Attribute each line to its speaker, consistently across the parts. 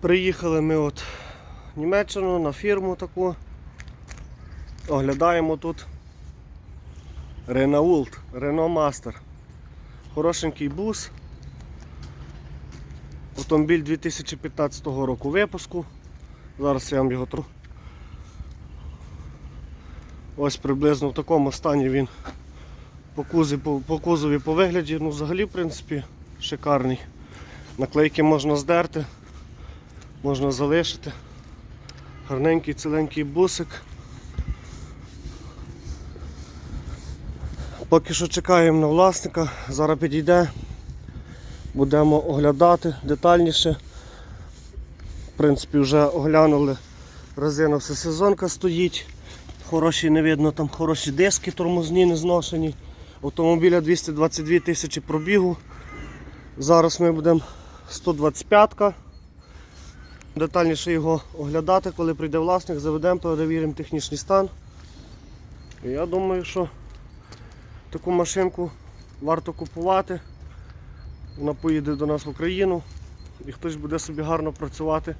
Speaker 1: Приїхали ми от в Німеччину на фірму таку. Оглядаємо тут Renault, Renault Master. Хорошенький бус. Автомобіль 2015 року випуску. Зараз я вам його тру. Ось приблизно в такому стані він по кузові, по, по кузові по вигляді, ну взагалі в принципі шикарний. Наклейки можна здерти, можна залишити. Гарненький ціленький бусик. Поки що чекаємо на власника, зараз підійде, будемо оглядати детальніше. В принципі, вже оглянули, резина всесезонка стоїть, хороші не видно, там хороші диски тормозні не зношені. Автомобіля 222 тисячі пробігу. Зараз ми будемо 125-ка. Детальніше його оглядати, коли прийде власник, заведемо, перевіримо технічний стан. Я думаю, що таку машинку варто купувати. Вона поїде до нас в Україну і хтось буде собі гарно працювати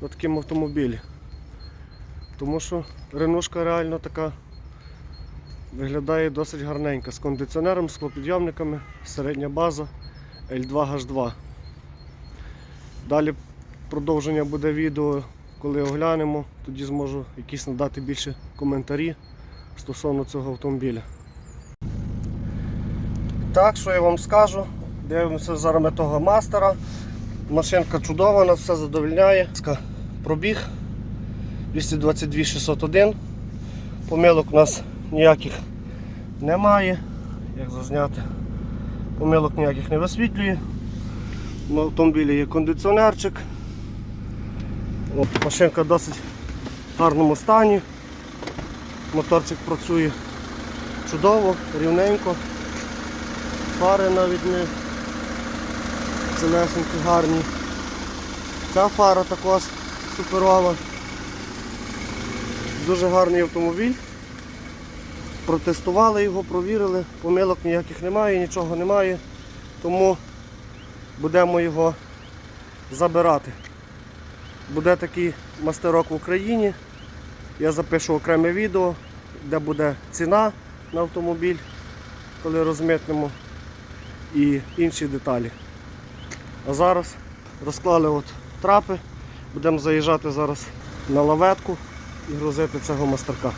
Speaker 1: на такому автомобілі. Тому що ренушка реально така виглядає досить гарненька з кондиціонером, з склопідйомниками, середня база L2H2. Далі продовження буде відео, коли оглянемо, тоді зможу якісь надати більше коментарі стосовно цього автомобіля. Так, що я вам скажу, дивимося зараз ми того мастера. Машинка чудова, нас все задовольняє. Пробіг 222 601. Помилок у нас ніяких немає. Як зазняти? Помилок ніяких не висвітлює. На автомобілі є кондиціонерчик. От, машинка в досить гарному стані. Моторчик працює чудово, рівненько. Фари навіть не цілесенькі, гарні. Ця фара також суперова. Дуже гарний автомобіль. Протестували його, провірили, помилок ніяких немає, нічого немає, тому будемо його забирати. Буде такий мастерок в Україні. Я запишу окреме відео, де буде ціна на автомобіль, коли розмитнемо, і інші деталі. А зараз розклали от трапи, будемо заїжджати зараз на лаветку і грузити цього мастерка.